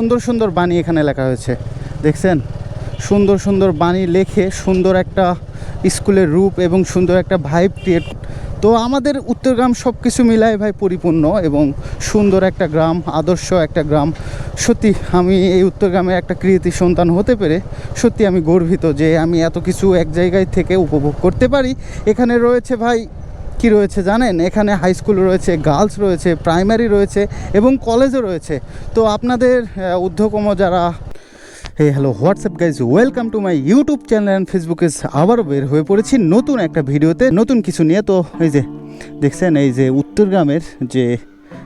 সুন্দর সুন্দর বাণী এখানে লেখা হয়েছে। দেখছেন? সুন্দর সুন্দর বাণী লেখে সুন্দর একটা স্কুলের রূপ এবং সুন্দর একটা ভাইব ক্রিয়েট তো আমাদের উত্তরগ্রাম সব কিছু মিলায় ভাই পরিপূর্ণ এবং সুন্দর একটা গ্রাম, আদর্শ একটা গ্রাম। সত্যি, আমি এই উত্তরগ্রামের একটা কৃতি সন্তান হতে পেরে সত্যি আমি গর্বিত যে আমি এত কিছু এক জায়গায় থেকে উপভোগ করতে পারি। এখানে রয়েছে ভাই কি রয়েছে জানেন? এখানে হাই স্কুল রয়েছে গার্লস রয়েছে প্রাইমারি রয়েছে এবং কলেজও রয়েছে। তো আপনাদের উদ্যোগম যারা এই hello WhatsApp guys welcome to my YouTube channel and ফেসবুকে আবারও বের হয়ে পড়েছি নতুন একটা ভিডিওতে। নতুন কিছু নিয়ে তো এই যে, দেখছেন, এই যে উত্তরগ্রামের যে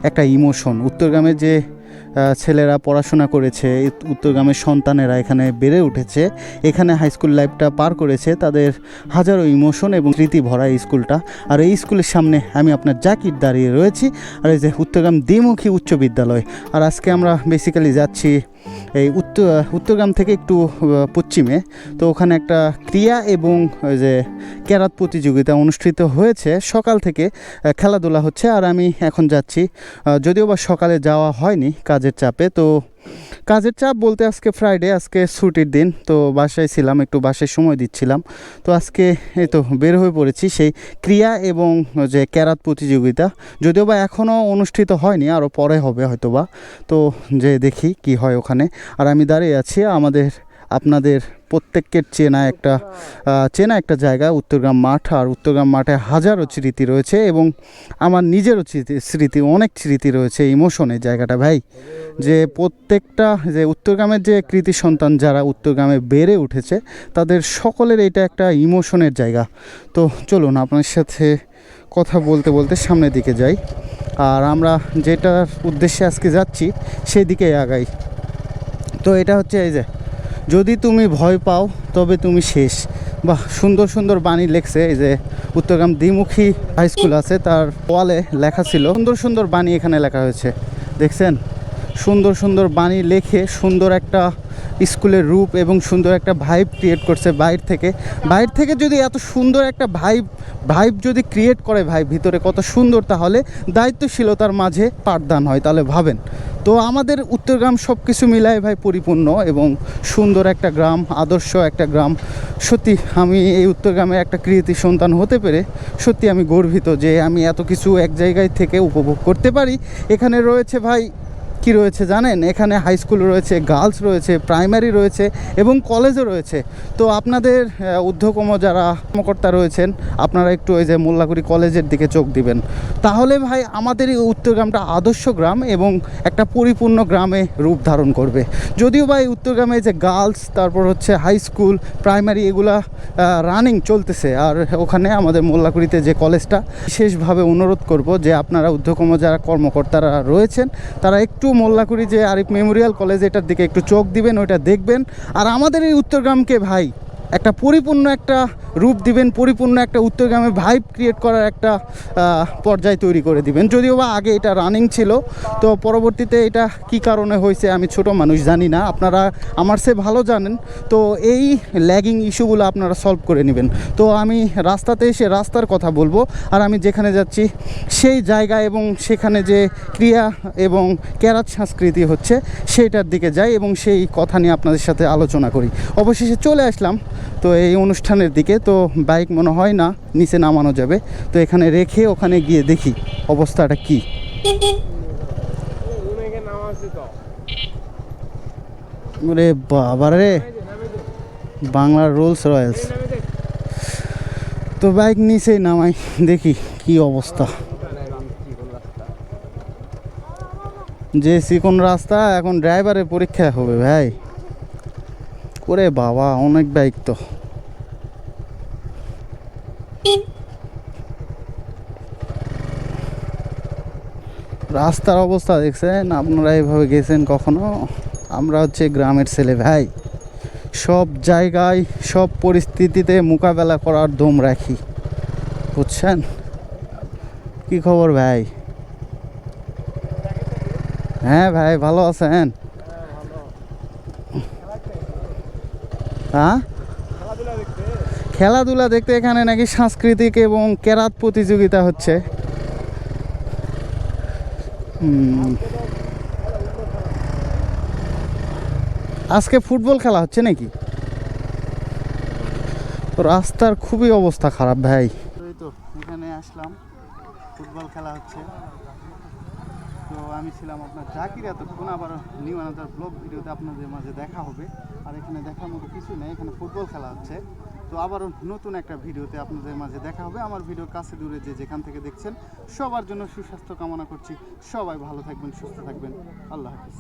একটা ইমোশন উত্তরগ্রামের যে ছেলেরা পড়াশোনা করেছে উত্তরগ্রামের সন্তানেরা এখানে বেড়ে উঠেছে। এখানে হাই স্কুল লাইফটা পার করেছে, তাদের হাজারো ইমোশন এবং স্মৃতি ভরা এই স্কুলটা আর এই স্কুলের সামনে আমি আপনার জাকির দাঁড়িয়ে রয়েছি, আর এই যে উত্তরগ্রাম দ্বিমুখী উচ্চ বিদ্যালয়। আর আজকে আমরা বেসিক্যালি যাচ্ছি এই উত্তর উত্তরগ্রাম থেকে একটু পশ্চিমে। তো ওখানে একটা ক্রিয়া এবং ওই যে ক্যারাত প্রতিযোগিতা অনুষ্ঠিত হয়েছে। সকাল থেকে খেলাধুলা হচ্ছে। আর আমি এখন যাচ্ছি যদিও বা সকালে যাওয়া হয়নি কাজের চাপে। তো কাজের চাপ বলতে আজকে ফ্রাইডে আজকে ছুটির দিন। তো বাসায় ছিলাম, একটু বাসায় সময় দিচ্ছিলাম। তো আজকে এই তো বের হয়ে পড়েছি সেই ক্রিয়া এবং যে ক্যারাত প্রতিযোগিতা। যদিও বা এখনও অনুষ্ঠিত হয়নি, আরও পরে হবে হয়তো বা তো যে দেখি কি হয় ওখানে। আর আমি দাঁড়িয়ে আছি আমাদের আপনাদের প্রত্যেকের চেনা একটা চেনা একটা জায়গা, উত্তরগ্রাম মাঠ, আর উত্তরগ্রাম মাঠে হাজারো স্মৃতি রয়েছে এবং আমার নিজেরও স্মৃতি অনেক স্মৃতি রয়েছে ইমোশনের জায়গাটা, ভাই। যে প্রত্যেকটা, যে উত্তরগ্রামের যে কৃতি সন্তান যারা উত্তরগ্রামে বেড়ে উঠেছে, তাদের সকলের এটা একটা ইমোশনের জায়গা। তো চলুন আপনার সাথে কথা বলতে বলতে সামনের দিকে যাই। আর আমরা যেটার উদ্দেশ্যে আজকে যাচ্ছি সেই দিকেই আগাই। তো এটা হচ্ছে এই যে যদি তুমি ভয় পাও, তবে তুমি শেষ। বা সুন্দর সুন্দর বাণী লেখছে এই যে উত্তরগ্রাম দ্বিমুখী হাই স্কুল আছে, তার ওয়ালে লেখা ছিল। সুন্দর সুন্দর বাণী এখানে লেখা হয়েছে। দেখছেন? সুন্দর সুন্দর বাণী লেখে সুন্দর একটা স্কুলের রূপ এবং সুন্দর একটা ভাইব ক্রিয়েট করছে বাইর থেকে। বাইর থেকে যদি এত সুন্দর একটা ভাইব ভাইব যদি ক্রিয়েট করে ভাই ভিতরে কত সুন্দর, তাহলে দায়িত্বশীলতার মাঝে পাঠদান হয়, তাহলে ভাবেন। তো আমাদের উত্তরগ্রাম সব কিছু মিলায় ভাই পরিপূর্ণ এবং সুন্দর একটা গ্রাম, আদর্শ একটা গ্রাম। সত্যি আমি এই উত্তরগ্রামের একটা কৃতি সন্তান হতে পেরে সত্যি আমি গর্বিত যে আমি এত কিছু এক জায়গায় থেকে উপভোগ করতে পারি। এখানে রয়েছে ভাই কি রয়েছে জানেন? এখানে হাই স্কুল রয়েছে গার্লস রয়েছে প্রাইমারি রয়েছে এবং কলেজও রয়েছে। তো আপনাদের আহ, ঊর্ধ্বতম যারা কর্মকর্তা রয়েছেন আপনারা একটু ওই যে মোল্লাকুড়ি কলেজের দিকে চোখ দিবেন। তাহলে ভাই আমাদের এই উত্তরগ্রামটা আদর্শ গ্রাম এবং একটা পরিপূর্ণ গ্রামে রূপ ধারণ করবে। যদিও ভাই উত্তরগ্রামে যে গার্লস তারপর হচ্ছে হাই স্কুল প্রাইমারি এগুলা রানিং চলতেছে। আর ওখানে আমাদের মোল্লাকুড়িতে যে কলেজটা বিশেষভাবে অনুরোধ করব যে আপনারা ঊর্ধ্বতম যারা কর্মকর্তারা রয়েছেন তারা একটু মোল্লাকুড়ি যে আরিফ মেমোরিয়াল কলেজ, এটার দিকে একটু চোখ দিবেন, ওইটা দেখবেন। আর আমাদের এই উত্তরগ্রামকে ভাই একটা পরিপূর্ণ একটা রূপ দিবেন, পরিপূর্ণ একটা উত্তরগ্রামে ভাইব ক্রিয়েট করার একটা পর্যায় তৈরি করে দিবেন। যদিও বা আগে এটা রানিং ছিল, তো পরবর্তীতে এটা কি কারণে হয়েছে আমি ছোট মানুষ জানি না। আপনারা আমার সে ভালো জানেন, তো এই ল্যাগিং ইস্যুগুলো আপনারা সলভ করে নেবেন। তো আমি রাস্তাতে এসে রাস্তার কথা বলব, আর আমি যেখানে যাচ্ছি সেই জায়গা এবং সেখানে যে ক্রিয়া এবং ক্যারাত সংস্কৃতি হচ্ছে সেইটার দিকে যাই এবং সেই কথা নিয়ে আপনাদের সাথে আলোচনা করি। অবশেষে চলে আসলাম তো এই অনুষ্ঠানের দিকে তো বাইক মনে হয় না, নিচে নামানো যাবে। তো এখানে রেখে ওখানে গিয়ে দেখি অবস্থাটা কি। বাবা রে, বাংলার রোলস রয়্যালস তো বাইক নিচেই নামাই, দেখি কি অবস্থা। যে চিকন রাস্তা, এখন ড্রাইভারের পরীক্ষা হবে ভাই। করে বাবা, অনেক বাইক তো রাস্তার অবস্থা দেখছেন, আপনারা এইভাবে গেছেন কখনো? আমরা হচ্ছে গ্রামের ছেলে ভাই। সব জায়গায়, সব পরিস্থিতিতে মোকাবেলা করার দম রাখি। বুঝছেন? কি খবর ভাই? হ্যাঁ ভাই, ভালো আছেন? হ্যাঁ? খেলাধুলা দেখতে এখানে নাকি সাংস্কৃতিক এবং কেরাত প্রতিযোগিতা হচ্ছে। আজকে ফুটবল খেলা হচ্ছে নাকি? রাস্তার খুবই অবস্থা খারাপ ভাই। তো, এখানে আসলাম। ফুটবল খেলা হচ্ছে। তো আমি ছিলাম আপনার জাকির এতক্ষণ আবার নিউ আনাদার ব্লগ ভিডিওতে আপনাদের মাঝে দেখা হবে। আর এখানে দেখার মতো কিছু নেই, এখানে ফুটবল খেলা হচ্ছে। তো আবারও নতুন একটা ভিডিওতে আপনাদের মাঝে দেখা হবে। আমার ভিডিও কাছে দূরে যে যেখান থেকে দেখছেন, সবার জন্য সুস্বাস্থ্য কামনা করছি। সবাই ভালো থাকবেন, সুস্থ থাকবেন। আল্লাহ হাফিজ।